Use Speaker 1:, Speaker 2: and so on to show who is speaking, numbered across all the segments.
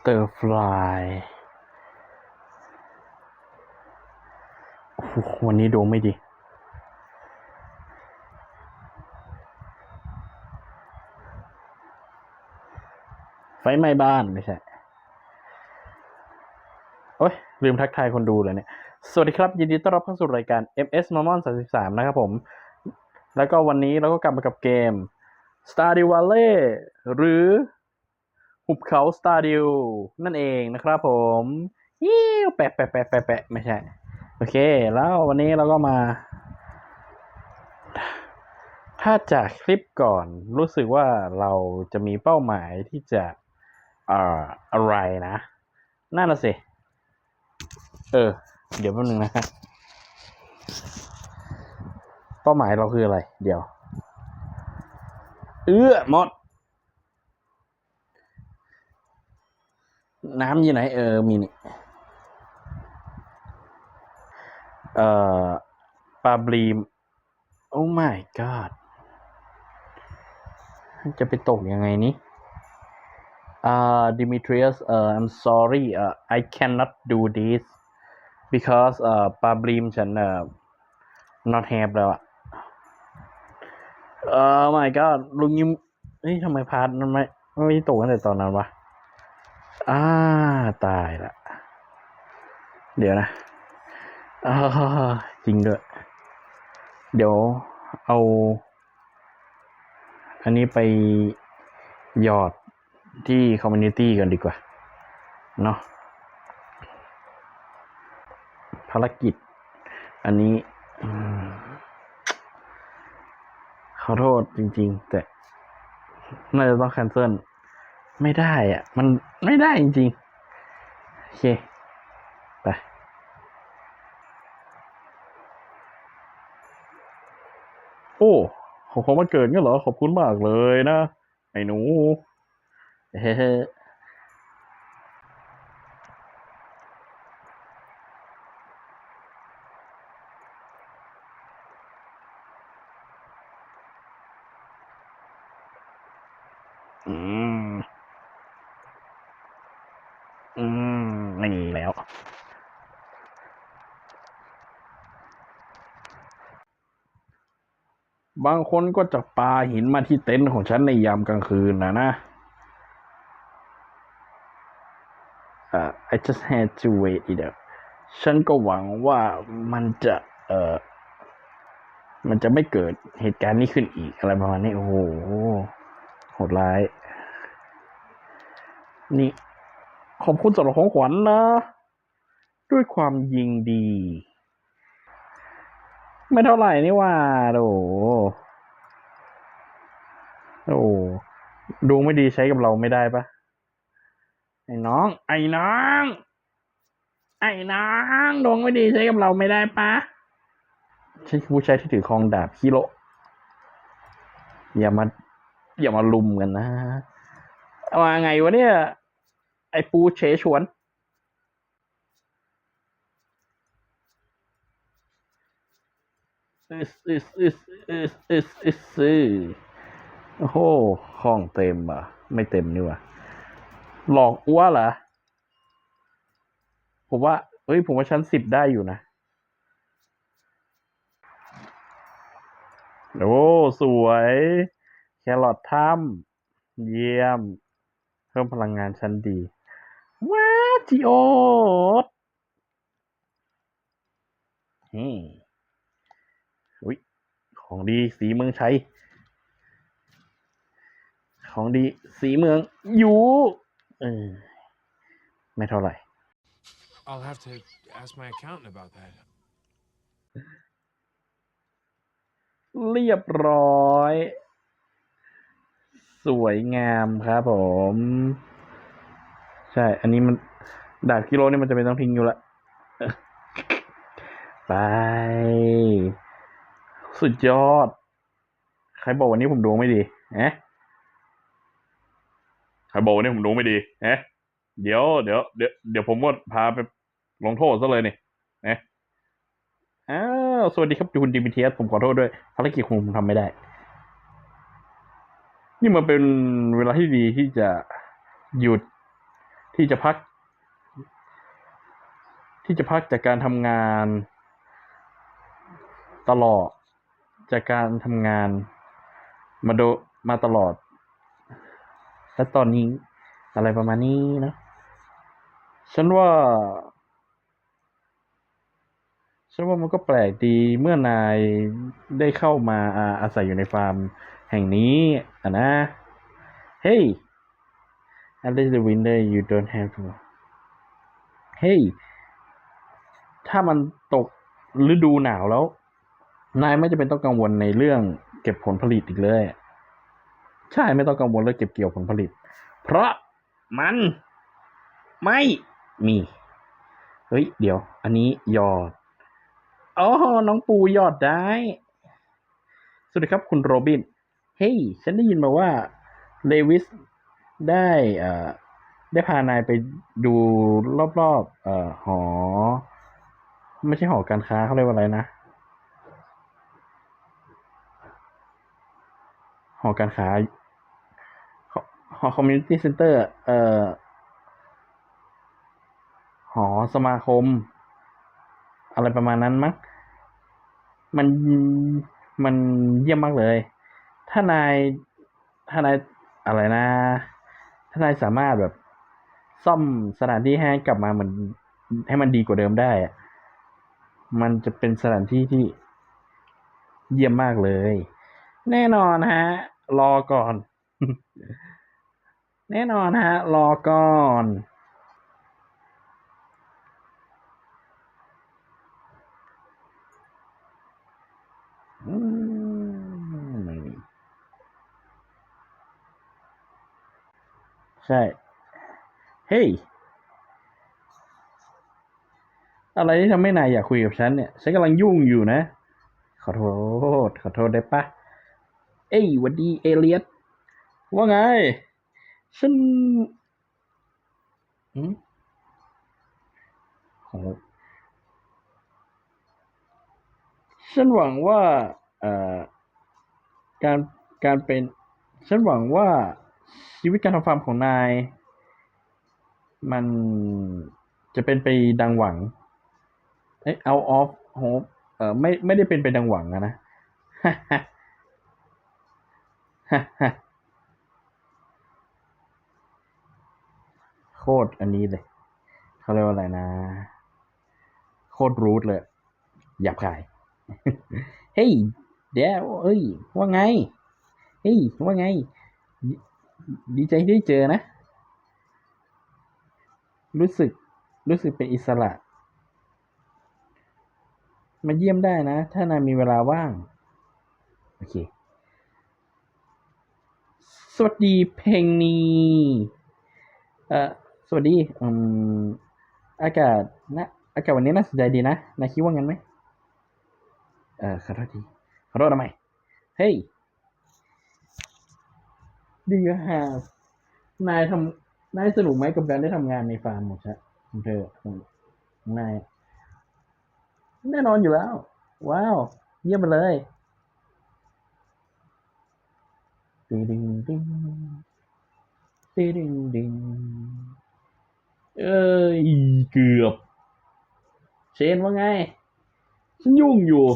Speaker 1: stir fry โอ้โหวันนี้ดวงไม่ดี ไฟไหม้บ้านไม่ใช่ โอ้ย ลืมทักทายคนดูเลยเนี่ย สวัสดีครับ ยินดีต้อนรับเข้าสู่รายการ MS m a m o n 33 นะครับผม แล้วก็วันนี้เราก็กลับมากับเกม Stardew Valley หรือ หุบเขา Stardew นั่นเองนะครับผมยิ้วแปะแปะแปะแปะแปะไม่ใช่ โอเค แล้ววันนี้เราก็มา ถ้าจากคลิปก่อนรู้สึกว่าเราจะมีเป้าหมายที่จะเอ่ออะไรนะนั่นน่ะสิ เออ เดี๋ยวแป๊บนึงนะเป้าหมายเราคืออะไร เดี๋ยว เอื้อหมด น้ำอยู่ไหน เออ มีนี่ เอ่อปลาบลีม โอ้ my god จะไปตกยังไงนี้อ่า Demetrius เอ่อ I'm sorry เอ่อ I cannot do this because เอ่อปลาบลีมฉันเอ่อ not have แล้วอะเออ my god ลุงยิมเฮ้ยทำไมพาร์ทมันไม่ไม่ตกตั้งแต่ตอนนั้นวะ อ่าตายละ เดี๋ยวนะอ่าจริงด้วย เดี๋ยวเอา อันนี้ไปหยอดที่คอมมูนิตี้กันดีกว่า เนาะภารกิจ อันนี้ขอโทษจริง ๆ แต่น่าจะต้องแคนเซิล ไม่ได้อะมันไม่ได้จริงๆ โอเค ไป โอ้ขอความมันเกิดงั้นเหรอ ขอบคุณมากเลยนะ ไอ้หนู เฮ้อืม อืมนี่แล้ว บางคนก็จะปาหินมาที่เต็นท์ของฉันในยามกลางคืนนะนะอ่า I just had to wait it up ฉันก็หวังว่ามันจะเอ่อมันจะไม่เกิดเหตุการณ์นี้ขึ้นอีกอะไรประมาณนี้ โอ้โหโหดร้าย นี่ ขอบคุณสำหรับของขวัญนะ ด้วยความยิงดี ไม่เท่าไหร่นี่ว่าโอ้โหโอ้ดวงไม่ดีใช้กับเราไม่ได้ปะไอ้น้อง ไอ้น้อง ไอ้น้องดวงไม่ดีใช้กับเราไม่ได้ปะฉันคือผู้ชายที่ถือคองดาบฮิโรอย่ามา อย่ามาลุมกันนะว่าไงวะเนี่ย ไอ้ปูเฉฉวน อึสอึสอึสอึสอึสอึสโอ้โห ห้องเต็มอะ ไม่เต็มนี่ว่ะ หลอกอ้วเหรอ ผมว่า เฮ้ย ผมว่าชั้นสิบได้อยู่นะ โอ้ สวย แครอทถ้ำเยี่ยม เพิ่มพลังงานชั้นดี ว้าวจีโอดอืมอุ้ย ของดีสีเมืองชัย ของดีสีเมืองอยู่เออไม่เท่าไหร่
Speaker 2: I'll have to ask my accountant about that.
Speaker 1: เรียบร้อย สวยงามครับผม ใช่ อันนี้มันดาบกิโลนี่มันจะเป็นต้องทิ้งอยู่ละไป สุดยอด ใครบอกวันนี้ผมดวงไม่ดีเอ๊ะใครบอกวันนี้ผมดวงไม่ดีเอ๊ะเดี๋ยวเดี๋ยวเดี๋ยวเดี๋ยวผมก็พาไปลงโทษซะเลยนี่เอ๊ะอ้าวสวัสดีครับคุณดิมิเทียสผมขอโทษด้วยภารกิจของผมทำไม่ได้ นี่มันเป็นเวลาที่ดีที่จะหยุด ที่จะพัก ที่จะพักจากการทำงาน ตลอด จากการทำงาน มาโดมาตลอด และตอนนี้อะไรประมาณนี้นะฉันว่า ฉันว่ามันก็แปลกดีเมื่อนายได้เข้ามาอาศัยอยู่ในฟาร์มแห่งนี้อะนะ เฮ้ย at least the winter you don't have to เฮ้ยถ้ามันตกฤดูหนาวแล้ว นายไม่จำเป็นต้องกังวลในเรื่องเก็บผลผลิตอีกเลย ใช่ไม่ต้องกังวลเรื่องเก็บเกี่ยวผลผลิต เพราะมันไม่มี เฮ้ย เดี๋ยว อันนี้ยอดอ๋อน้องปูยอดได้ สวัสดีครับคุณโรบิน เฮ้ย ฉันได้ยินมาว่าเลวิส ได้เอ่อได้พานายไปดูรอบๆเอ่อหอ ไม่ใช่หอการค้าเขาเรียกว่าอะไรนะ หอการค้าหอหอคอมมูนิตี้เซ็นเตอร์เอ่อหอสมาคม อะไรประมาณนั้นมั้งมันมันเยี่ยมมากเลย ถ้านายถ้านายอะไรนะ ถ้านายสามารถแบบซ่อมสถานที่ให้กลับมาเหมือนให้มันดีกว่าเดิมได้ มันจะเป็นสถานที่ที่เยี่ยมมากเลย แน่นอนฮะ รอก่อน แน่นอนฮะ รอก่อนอืมไม่มี ใช่ เฮ้ย อะไรที่ทำให้นายอยากคุยกับฉันเนี่ย ฉันกำลังยุ่งอยู่นะ ขอโทษ ขอโทษได้ปะ เอ้ยหวันดีเอเลียสว่าไง ฉันอืมโหฉันหวังว่า เอ่อ การ การเป็น ฉันหวังว่า ชีวิตการทำฟาร์มของนาย มันจะเป็นไปดังหวังเอ้ย out of hope เอ่อไม่ไม่ได้เป็นไปดังหวังอะนะโคตรอันนี้เลยเขาเรียกว่าอะไรนะ โคตรรูทเลยหยาบคาย เฮ้ยเดี๋ยวเอ้ย ว่าไง เฮ้ย ว่าไง ดีใจที่ได้เจอนะ รู้สึกรู้สึกเป็นอิสระ มาเยี่ยมได้นะ ถ้านายมีเวลาว่าง โอเค สวัสดีเพลงนี้เอ่อสวัสดีอืมอากาศนะอากาศวันนี้น่าสนใจดีนะนายคิดว่างั้นไหมเอ่อขอโทษทีขอโทษทำไมเฮ้ย Do you have นายทำนายสนุกไหมกับการได้ทำงานในฟาร์มของฉันของเธอของนายแน่นอนอยู่แล้ว ว้าว เยี่ยมไปเลยติงดิงดิงติงดิงดิงเอ้ยเกือบ เชนว่าไง ฉันยุ่งอยู่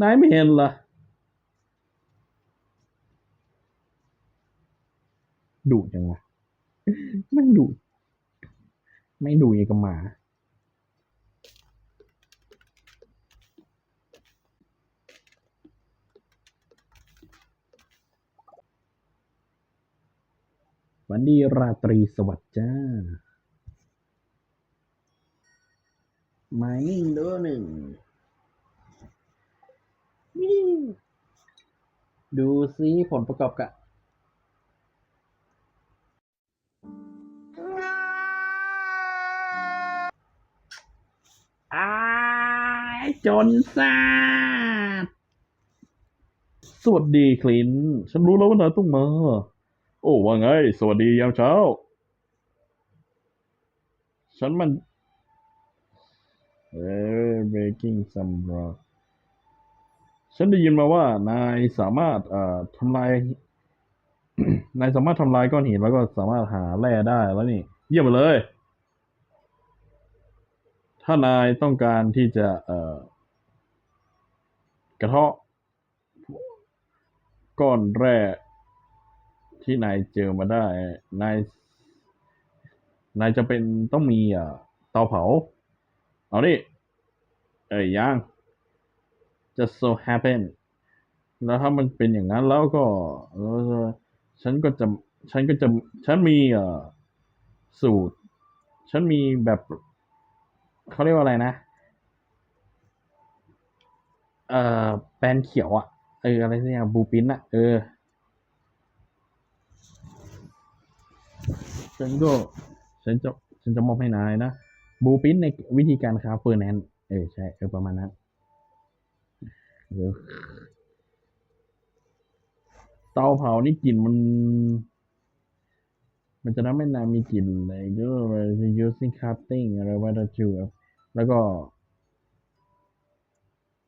Speaker 1: นายไม่เห็นเหรอ ดุจังวะไม่ดุไม่ดุอย่างกับหมาวันดีราตรีสวัสดิ์จ้าไม้นิ่งเด้อหนึ่งนี่ดูซิผลประกอบกับ อายจนซาดสวัสดีคลิน ฉันรู้แล้วว่านายต้องมา โอ้ว่าไง สวัสดียามเช้า ฉันมัน เออ breaking some rock ฉันได้ยินมาว่านายสามารถเอ่อทำลาย นายสามารถทำลายก้อนหินแล้วก็สามารถหาแร่ได้แล้วนี่ เยี่ยมไปเลย ถ้านายต้องการที่จะเกระเทาะก้อนแร่ที่นายเจอมาได้ นาย นายจะเป็นต้องมีอะเตาเผา เอาดิเอ้ยยัง just so happen แล้วถ้ามันเป็นอย่างนั้นแล้วก็วฉันก็จะ ฉันก็จะ ฉันมีสูตร ฉันมีแบบ เขาเรียกว่าอะไรนะ เอ่อแปนเขียวอะ เออ อะไรสักอย่างบูปินอะ เออฉันก็ฉันจะฉันจะมอบให้นายนะบูปินในวิธีการคราเฟอร์แนนเออ ใช่เออประมาณนั้นเออเตาเผานี่กลิ่นมัน มันจะทำให้นายมีกลิ่นอะไรก็ using crafting อะไรว่าจะจู แล้วก็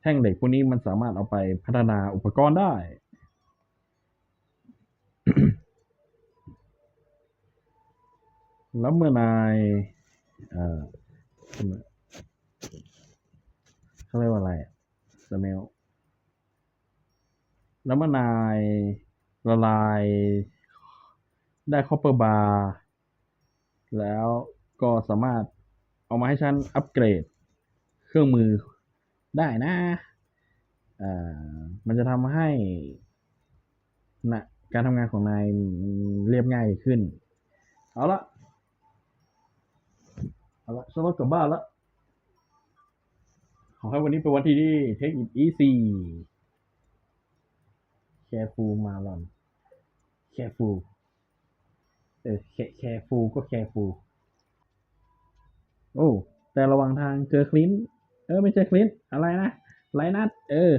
Speaker 1: แท่งเหล็กพวกนี้มันสามารถเอาไปพัฒนาอุปกรณ์ได้ แล้วเมื่อนายเขาเรียกว่าอะไรสเมลแล้วเมื่อนายละลายได้คอปเปอร์บาร์แล้วก็สามารถ เอามาให้ฉันอัปเกรดเครื่องมือได้นะอ่ามันจะทำให้นะการทำงานของนายเรียบง่ายขึ้น เอาละเอาละฉันต้องกลับบ้านละ ขอให้วันนี้เป็นวันที่ดี take it easy careful มาลอน careful เออ care- careful ก็ careful โอ้แต่ระหว่างทางเจอคลินเออ ไม่ใช่คลินอะไรนะไลนัทเออ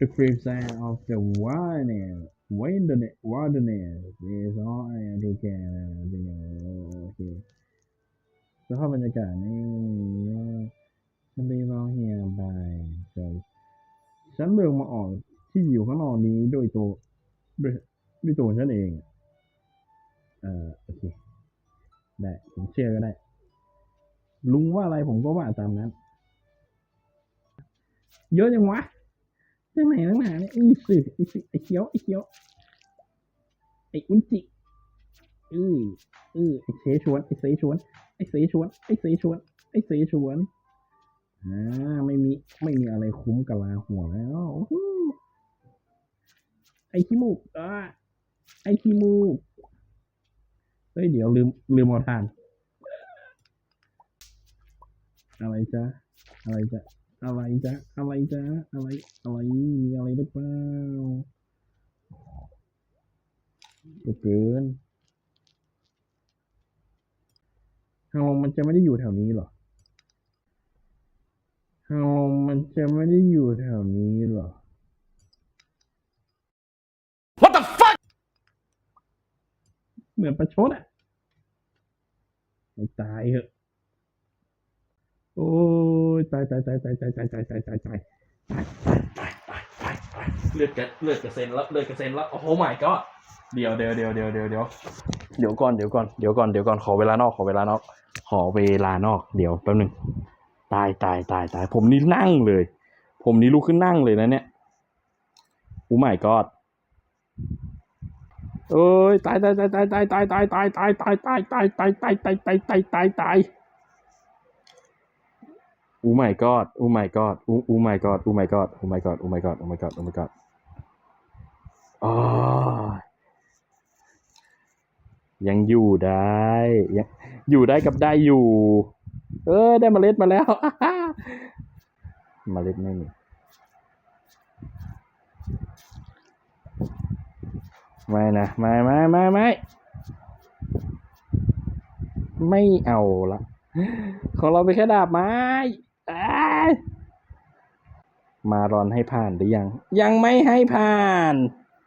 Speaker 1: The cream sound of the wilderness wilderness wilderness is all I do can โอเคสภาพบรรยากาศนี่ฉันได้ร้องเฮียบายฉันเลือกมาออกที่อยู่ข้างนอกนี้ด้วยตัวด้วยด้วยตัวฉันเองเอ่อโอเค ได้ผมเชื่อก็ได้ ลุงว่าอะไรผมก็ว่าตามนั้น เยอะจังวะใช่ไหมนักหนาเนี่ยไอ้สื่อไอ้สื่อไอ้เขียวไอ้เขียวไอ้อุนจิเออเออไอ้เสฉวนไอ้เสฉวนไอ้เสฉวนไอ้เสฉวนไอ้เสฉวนอ่าไม่มีไม่มีอะไรคุ้มกับลาหัวแล้วอ้โหไอ้ขี้มูกอ่าไอ้ขี้มูก ฮ้ยเดี๋ยวลืมลืมเอาทาน อะไรจ๊ะอะไรจ๊ะอะไรจ๊ะอะไรจ๊ะอะไรอะไรมีอะไรหรือเปล่าก็เกินทางลงมันจะไม่ได้อยู่แถวนี้เหรอทางลงมันจะไม่ได้อยู่แถวนี้เหรอ What the fuck เหมือนประชดอะ ไม่ตายเหอะ โอ้ยตายตายตายตายตายตายตายตายตายตายตายตายตายตายตายตายเลือดกระเลือดกระเซ็นแล้วเลือดกระเซ็นแล้วโอ้โหไม่ก็เดี๋ยวเดี๋ยวเดี๋ยวเดี๋ยวเดี๋ยวเดี๋ยวเดี๋ยวก่อนเดี๋ยวก่อนเดี๋ยวก่อนเดี๋ยวก่อนขอเวลานอกขอเวลานอก ขอเวลานอกเดี๋ยวแป๊บหนึ่งตายตายตายตายผมนี่นั่งเลย ผมนี่ลุกขึ้นนั่งเลยนะเนี่ยโอ้ไม่ก็ เอ้ยตายตายตายตายตายตายตายตายตายตายตายตายตายตายตายตายตายตายตาย Oh my god Oh my god Oh Oh my god Oh my god Oh my god Oh my god Oh my god Oh my god อ๋อยังอยู่ได้ยังอยู่ได้กับได้อยู่ เออ ได้เมล็ดมาแล้วเมล็ดไม่มี ไม่นะไม่ไม่ไม่ไม่ไม่เอาละของเราไปแค่ดาบไม้มารอนให้ผ่านหรือยัง ยังไม่ให้ผ่าน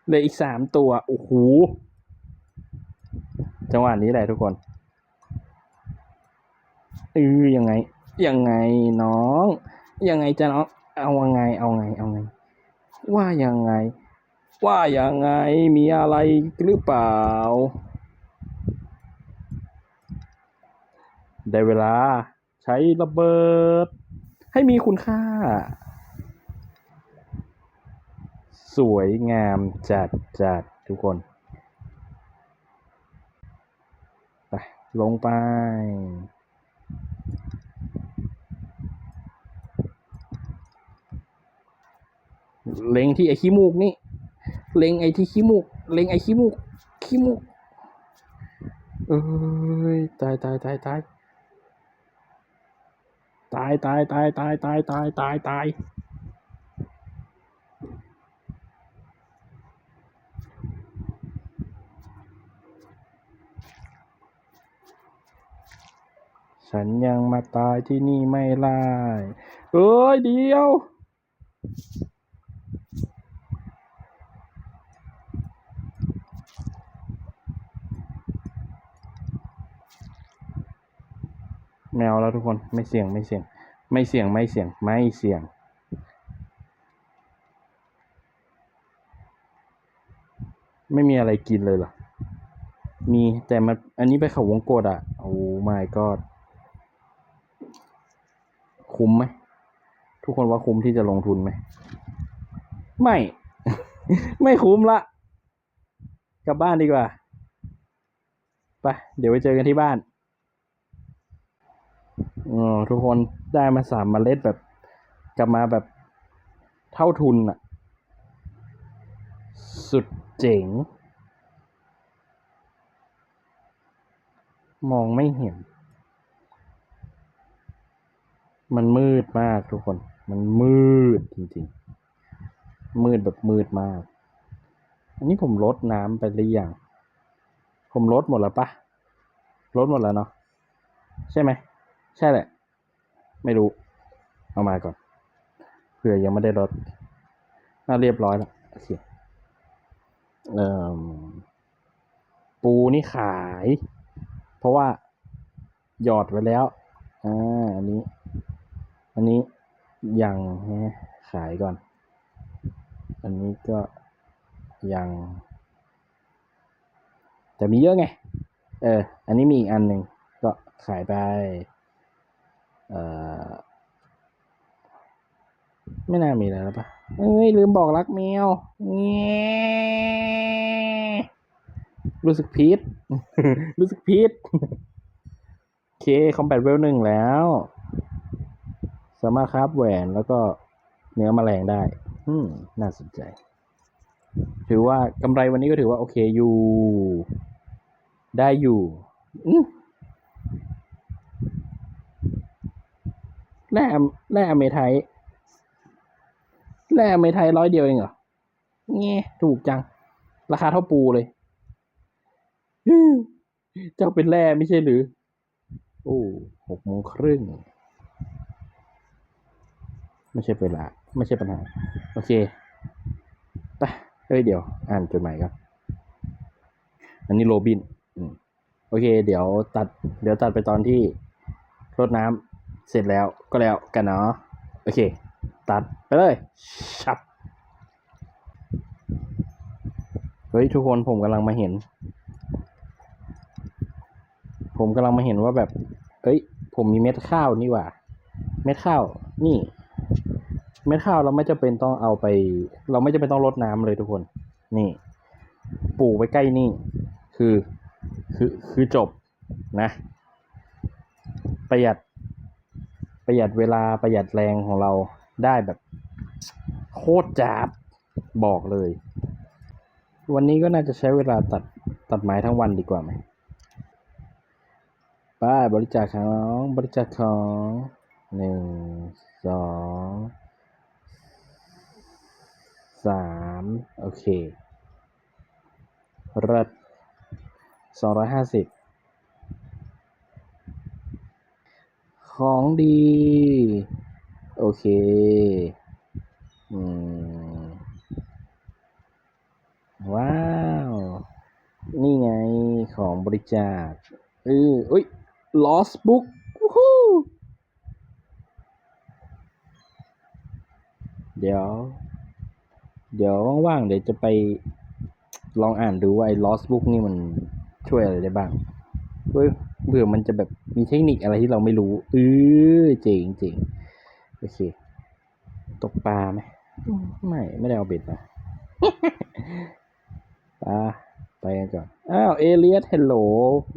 Speaker 1: เลืออีกสามตัว โอ้โห จังหวะนี้แหละทุกคนเออยังไง ยังไงน้อง ยังไงจะน้อง เอาไง เอาไง เอาไง ว่ายังไง ว่าอยังไงมีอะไรหรือเปล่า ได้เวลาใช้ระเบิด ให้มีคุณค่า สวยงามจัดจัดทุกคน ไป ลงไปเล็งที่ไอ้ขี้มูกนี่ เล็งไอ้ที่ขี้มูก เล็งไอ้ขี้มูก ขี้มูก เอ้ย ตายตายตายตายตายตายตายตายตายตายตายตายฉันยังมาตายที่นี่ไม่ได้เอ้ยเดียว แมวแล้วทุกคนไม่เสี่ยงไม่เสี่ยง ไม่เสี่ยงไม่เสี่ยงไม่เสี่ยงไม่มีอะไรกินเลยเหรอ มีแต่มันอันนี้ไปเขาวงกดอะ โอ้ my god คุ้มไหม ทุกคนว่าคุ้มที่จะลงทุนไหม ไม่ ไม่คุ้มละ กลับบ้านดีกว่า ไป เดี๋ยวไปเจอกันที่บ้าน ออทุกคนได้มาสามเมล็ดแบบกลับมาแบบเท่าทุนอะสุดเจ๋ง มองไม่เห็น มันมืดมากทุกคน มันมืดจริงๆ มืดแบบมืดมาก อันนี้ผมลดน้ำไปหรือยัง ผมลดหมดแล้วปะลดหมดแล้วเนาะใช่ไหม ใช่แหละ ไม่รู้ เอามาก่อนเผื่อยังไม่ได้ลดน่าเรียบร้อยแล้วโอเคเอ่อปูนี่ขาย เพราะว่าหยอดไว้แล้วอ่าอันนี้ อันนี้ยังฮะขายก่อน อันนี้ก็ยัง แต่มีเยอะไง เออ อันนี้มีอีกอันหนึ่งก็ขายไป ไม่น่ามีแล้วปะเอ้ย ลืมบอกรักแมวเงี้รู้สึกพีดรู้สึกพีดโอเค คอมแบทเวลหนึ่งแล้ว สามารถคราฟแหวนแล้วก็เนื้อแมลงได้ อืม น่าสนใจ ถือว่ากำไรวันนี้ก็ถือว่าโอเคอยู่ ได้อยู่ อืม แร่แร่อเมไทยแร่อเมไทยร้อยเดียวเองเหรอเงี้ถูกจัง ราคาเท่าปูเลยเจ้าเป็นแร่ไม่ใช่หรือ โอ้หกโมงครึ่งไม่ใช่เวลา ไม่ใช่ปัญหา โอเคไปเฮ้ยเดี๋ยว อ่านจดหมายครับ อันนี้โรบินอืมโอเค เดี๋ยวตัด เดี๋ยวตัดไปตอนที่รดน้ำ เสร็จแล้วก็แล้วกันเนาะโอเค ตัดไปเลยชับเฮ้ยทุกคนผมกำลังมาเห็น ผมกำลังมาเห็นว่าแบบเอ้ย ผมมีเม็ดข้าวนี่ว่า เม็ดข้าวนี่ เม็ดข้าวเราไม่จำเป็นต้องเอาไป เราไม่จำเป็นต้องรดน้ำเลยทุกคน นี่ปลูกไว้ใกล้นี่ คือ คือ คือจบนะ ประหยัด ประหยัดเวลาประหยัดแรงของเราได้แบบโคตรจับบอกเลย วันนี้ก็น่าจะใช้เวลาตัดตัดไม้ทั้งวันดีกว่าไหมป้าบริจาคของบริจาคของหนึ่งสองสามโอเครัดสองร้อยห้าสิบ ของดี โอเค อืม ว้าว นี่ไงของบริจาคเอออุ้ย lost book เดี๋ยว เดี๋ยวว่างๆ เดี๋ยวจะไปลองอ่านดูว่าไอ้ lost book นี่มันช่วยอะไรได้บ้างเว้ย เบื่อมันจะแบบมีเทคนิคอะไรที่เราไม่รู้เออเจ๋งเจ๋งโอเค ตกปลาไหมอืมไม่ ไม่ได้เอาเบ็ดมาปลาไปกันก่อน อ้าว เอเลียสเฮลโหล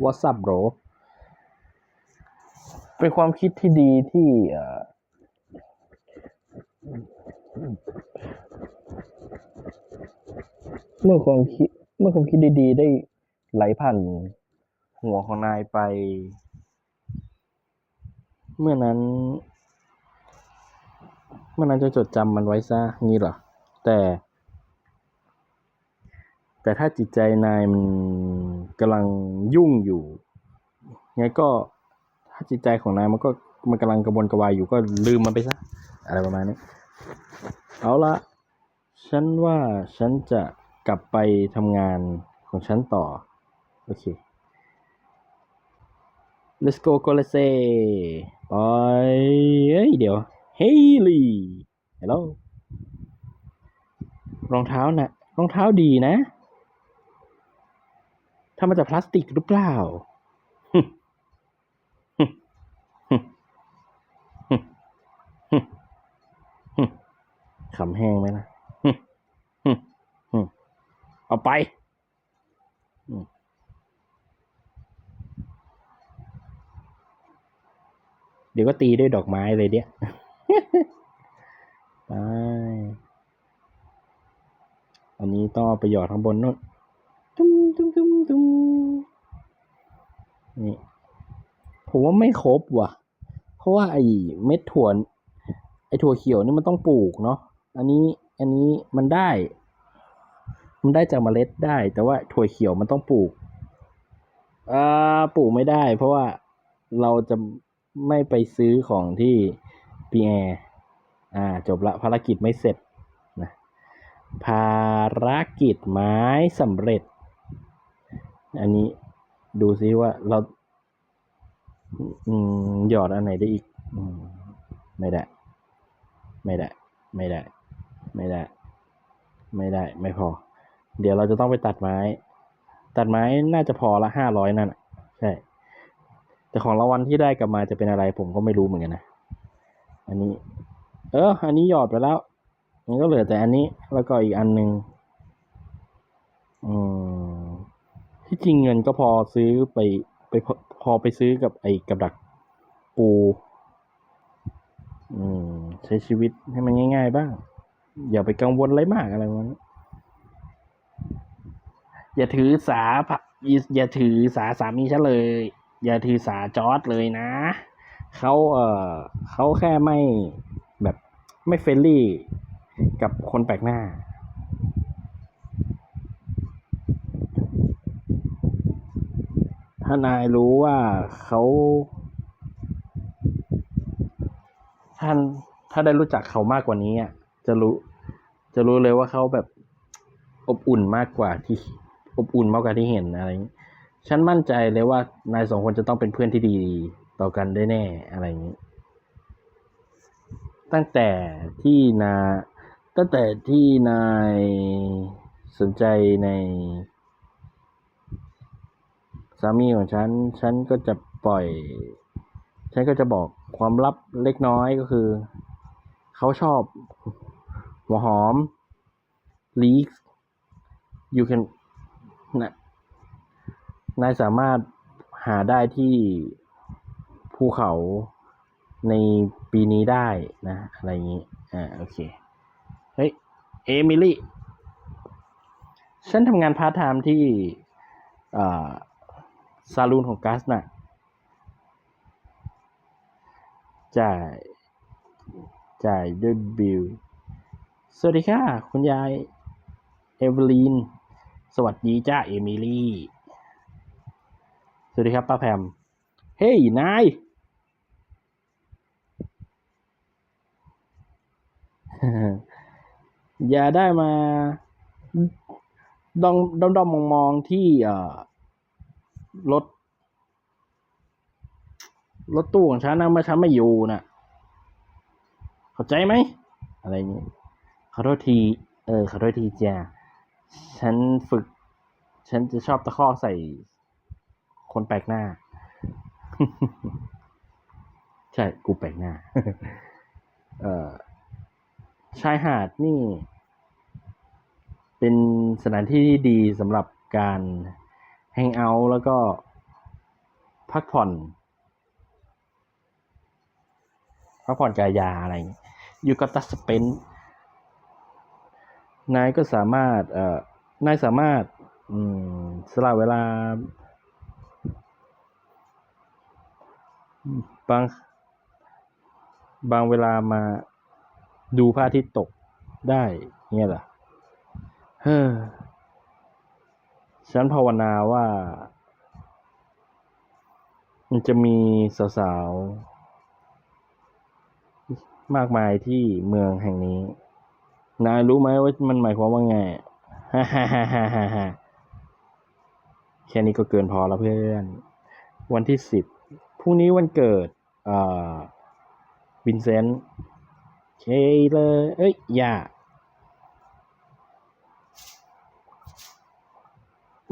Speaker 1: วอ s ซับโ o เป็นความคิดที่ดีที่เอ่อเมื่อความคิด เมื่อความคิดดีๆ ได้ไหลผ่าน หัวของนายไป เมื่อนั้น เมื่อนั้นจะจดจำมันไว้ซะงี้เหรอ แต่ แต่ถ้าจิตใจนายมันกำลังยุ่งอยู่ไงก็ถ้าจิตใจของนายมันก็มันกำลังกระวนกระวายอยู่ก็ลืมมันไปซะ อะไรประมาณนี้ เอาละฉันว่าฉันจะกลับไปทำงานของฉันต่อ โอเค let's go go let's say ไปเอ้ยเดี๋ยวเฮลี่ฮัลโหลรองเท้านะรองเท้าดีนะทำมาจากพลาสติกหรือเปล่าขำแห้งไหมล่ะเอาไปอืม เดี๋ยวก็ตีด้วยดอกไม้เลยเนี่ยไปอันนี้ต้องเอาไปหยอดข้างบนนู่นตุ้มตุ้มตุ้มตุ้มนี่ ผมว่าไม่ครบว่ะ เพราะว่าไอ้เม็ดถั่วไอ้ถั่วเขียวนี่มันต้องปลูกเนาะ อันนี้อันนี้มันได้ มันได้จากเมล็ดได้ แต่ว่าถั่วเขียวมันต้องปลูกอ่าปลูกไม่ได้ เพราะว่าเราจะ ไม่ไปซื้อของที่ปีแอร์อ่าจบละภารกิจไม่เสร็จนะภารกิจไม้สำเร็จ อันนี้ดูซิว่าเราหยอดอันไหนได้อีกอไม่ได้ ไม่ได้ ไม่ได้ ไม่ได้ ไม่ได้ ไม่พอ เดี๋ยวเราจะต้องไปตัดไม้ ตัดไม้น่าจะพอละห้าร้อยนั่นใช่ แต่ของรางวัลที่ได้กลับมาจะเป็นอะไรผมก็ไม่รู้เหมือนกันนะ อันนี้ เออ อันนี้หยอดไปแล้ว มันก็เหลือแต่อันนี้แล้วก็อีกอันหนึ่งอืมที่จริงเงินก็พอซื้อไปไปพอไปซื้อกับไอ้กับดักปู อืม ใช้ชีวิตให้มันง่าย ๆ บ้าง อย่าไปกังวลอะไรมากอะไรประมาณนั้นอย่าถือสาอย่าถือสาสามีฉันเลย อย่าถือสาจอร์ดเลยนะ เขาเออเขาแค่ไม่แบบไม่เฟรนลี่กับคนแปลกหน้า ถ้านายรู้ว่าเขาท่านถ้าได้รู้จักเขามากกว่านี้จะรู้ จะรู้เลยว่าเขาแบบอบอุ่นมากกว่าที่ อบอุ่นมากกว่าที่เห็นอะไรอย่างนี้ ฉันมั่นใจเลยว่านายสองคนจะต้องเป็นเพื่อนที่ดีต่อกันได้แน่อะไรอย่างนี้ ตั้งแต่ที่นาตั้งแต่ที่นายสนใจในสามีของฉัน ฉันก็จะปล่อย ฉันก็จะบอกความลับเล็กน้อยก็คือ เขาชอบหัวหอม leeks you can นะ นายสามารถหาได้ที่ภูเขาในปีนี้ได้นะ อะไรอย่างนี้ อ่า โอเค เฮ้ย เอมิลี่ ฉันทำงานพาร์ทไทม์ที่ซาลูนของกัสน่ะจ่าย จ่ายด้วยบิล สวัสดีค่ะ คุณยาย เอเวลีน สวัสดีจ้า เอมิลี่ สวัสดีครับป้าแพม เฮ้ย นาย อย่าได้มาดองดอมดอมมองๆที่เอ่อรถรถตู้ของฉันนะเมื่อฉันไม่อยู่น่ะ เข้าใจไหม อะไรอย่างนี้ขอโทษที เออ ขอโทษทีจ้าฉันฝึก ฉันจะชอบตะคอกใส่ คนแปลกหน้า ใช่กูแปลกหน้า เอ่อชายหาดนี่ เป็นสถานที่ที่ดีสำหรับการแฮงเอาท์แล้วก็พักผ่อนพักผ่อนกายาอะไรอย่างเงี้ยอยู่กับตัสเปนนายก็สามารถเอ่อนายสามารถ อืมสละเวลา บาง บางเวลามาดูพระอาทิตย์ตกได้เงี้ยเหรอเฮ้อฉันภาวนาว่า มันจะมีสาวๆ มากมายที่เมืองแห่งนี้ นายรู้ไหมว่ามันหมายความว่าไงฮ่าฮ่าฮ่าฮ่าฮ่าฮ่าแค่นี้ก็เกินพอแล้วเพื่อน วันที่สิบ พรุ่งนี้วันเกิดอ่อวินเซนต์เคเลยเอ้ย อย่า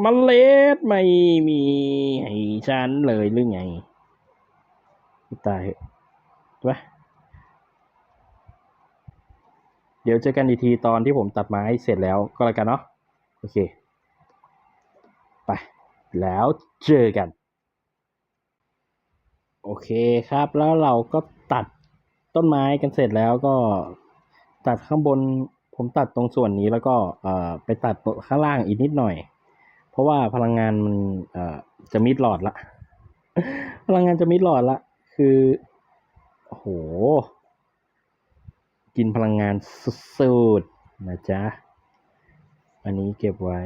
Speaker 1: มันเลดไม่มีให้ฉันเลยหรือไง ตายเหอะเดี๋ยวเจอกันอีกทีตอนที่ผมตัดไม้เสร็จแล้วก็แล้วกันเนาะ โอเค ไป แล้วเจอกัน โอเคครับ แล้วเราก็ตัดต้นไม้กันเสร็จแล้วก็ตัดข้างบนผมตัดตรงส่วนนี้แล้วก็เอ่อไปตัดข้างล่างอีกนิดหน่อย เพราะว่าพลังงานมันเอ่อจะมิดหลอดละ พลังงานจะมิดหลอดละ คือโห กินพลังงานสุดๆนะจ๊ะ อันนี้เก็บไว้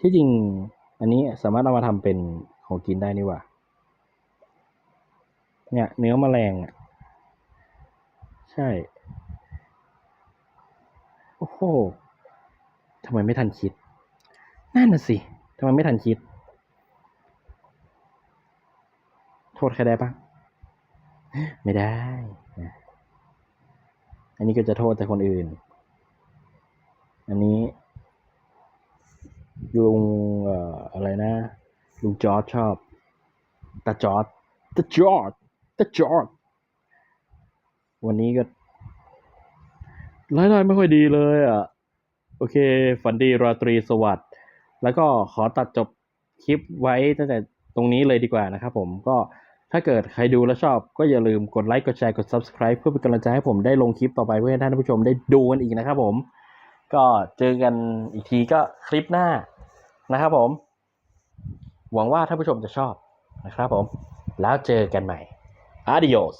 Speaker 1: ที่จริง อันนี้สามารถเอามาทำเป็นของกินได้นี่ว่า เนี่ย เนื้อแมลงอะ ใช่ โอ้โหทำไมไม่ทันคิด นั่นน่ะสิทำไมไม่ทันคิด โทษใครได้ปะไม่ได้ อันนี้ก็จะโทษแต่คนอื่น อันนี้ลุงเอ่ออะไรนะลุงจอร์จชอบตาจอร์จตาจอร์จ ตาจอร์จวันนี้ก็รายได้ไม่ค่อยดีเลยอะ โอเค ฝันดีราตรีสวัสดิ์แล้วก็ขอตัดจบคลิปไว้ตั้งแต่ตรงนี้เลยดีกว่านะครับผมก็ถ้าเกิดใครดูแล้วชอบก็อย่าลืมกดไลค์กดแชร์กด subscribe เพื่อเป็นกำลังใจให้ผมได้ลงคลิปต่อไปเพื่อให้ท่านผู้ชมได้ดูกันอีกนะครับผม ก็เจอกันอีกทีก็คลิปหน้านะครับผม หวังว่าท่านผู้ชมจะชอบนะครับผม แล้วเจอกันใหม่ adios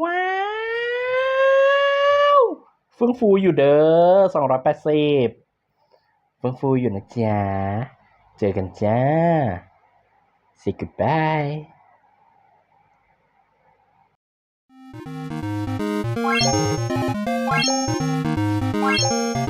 Speaker 1: ว้าวเฟื่องฟูอยู่เด้อสองร้อยแปดสิบเฟื่องฟูอยู่นะจ๊ะ เจอกันจ้า say goodbye
Speaker 3: Thank you.